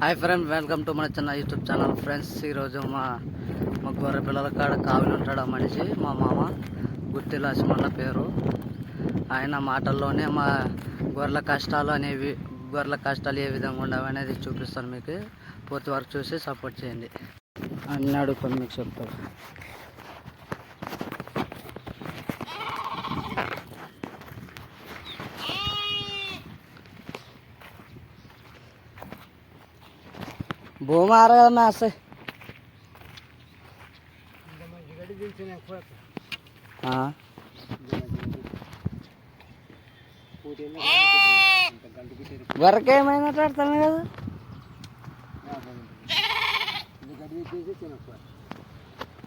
Hi friend welcome to మన చిన్న YouTube channel friends ఈరోజు మా మా గొర్రె పిల్లల కాడ కావిలు ఉంటాడు ఆ మనిషి మా మామ. గుత్తి లక్ష్మణ పేరు. ఆయన మాటల్లోనే మా గొర్రెల కష్టాలు అనేవి గొర్రెల కష్టాలు ఏ విధంగా ఉండవు అనేది చూపిస్తాను మీకు. పూర్తి వరకు చూసి సపోర్ట్ చేయండి. అన్నాడు కొన్ని మీకు చెప్తాడు భూమి ఆరగదా మేస్తాయి వరకు ఏమైనా ఆడతాను కదా?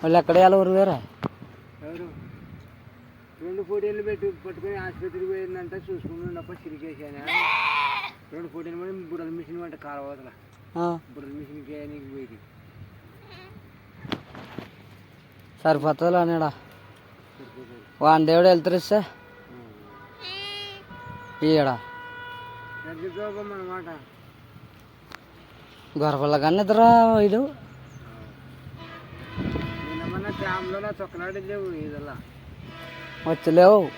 వాళ్ళు ఎక్కడ వెళ్ళి వేరా ఎవరు? రెండు ఫోటోలు పెట్టి పట్టుకొని ఆసుపత్రికి పోయిందంటే చూసుకున్నప్పుడు చిరికేసాను రెండు ఫోటోలు బుడల మిషన్ వంట కాలవతల బుడల అనేడా వాని దేవుడు వెళ్తారిస్తే ఈయడా. మన మాట గొర్రెల కన్నా ఇద్దరు ఇది. వచ్చలేవు.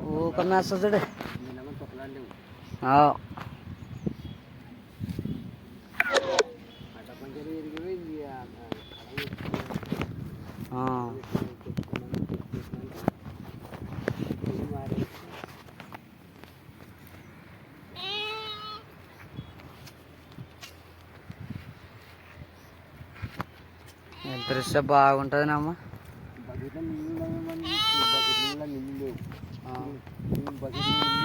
ఓ కట్టుకున్నావు నీకు లేవు అట్ట పంచలు ఎరిగిపోయింది ఆ కళ మారి వెళ్తారిస్తే బాగుంటుంది అమ్మ బకెట్లో నీళ్ళు లేవని బకెట్ నీళ్ళ నీళ్ళు లేవు మేము బకెట్ నీళ్ళు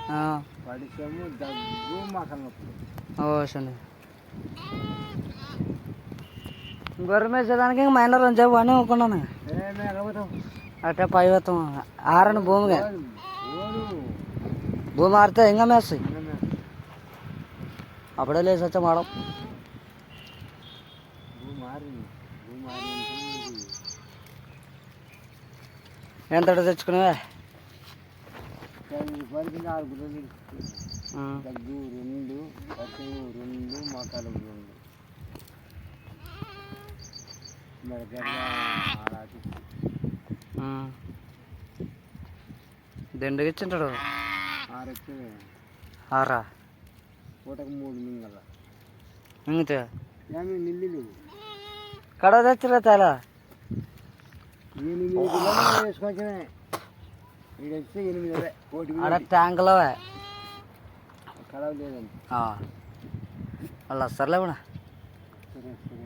పడిచాము దగ్గు నొప్పి ఓ సరే. గొర్రె మేసేదానికి ఇంక మైనర్ అని చెప్పు అని అనుకున్నాను అట్టే పై వస్తాం. ఆరని భూమిగా. భూమి ఆరితే ఇంకా మేస్తాయి. అప్పుడే లేచి వచ్చా మేడం ఎంత తెచ్చుకునేవే రూపాయలకి నాలుగు రోజులు దగ్గు రెండు పసుపు రెండు మొక్కలు రెండు. ఇచ్చింటాడు ఆరా? పూటకు మూడు మింగల. ఇంగితే ఏమి నిల్లు లేవు కడ తెచ్చిరా చాలా వేసుకొచ్చినా వస్తే ఎనిమిది అవే కోటి ఆడ ట్యాంకులో కలవ లేదండి. వాళ్ళు వస్తారులే కూడా సరే సరే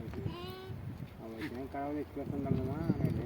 అనేది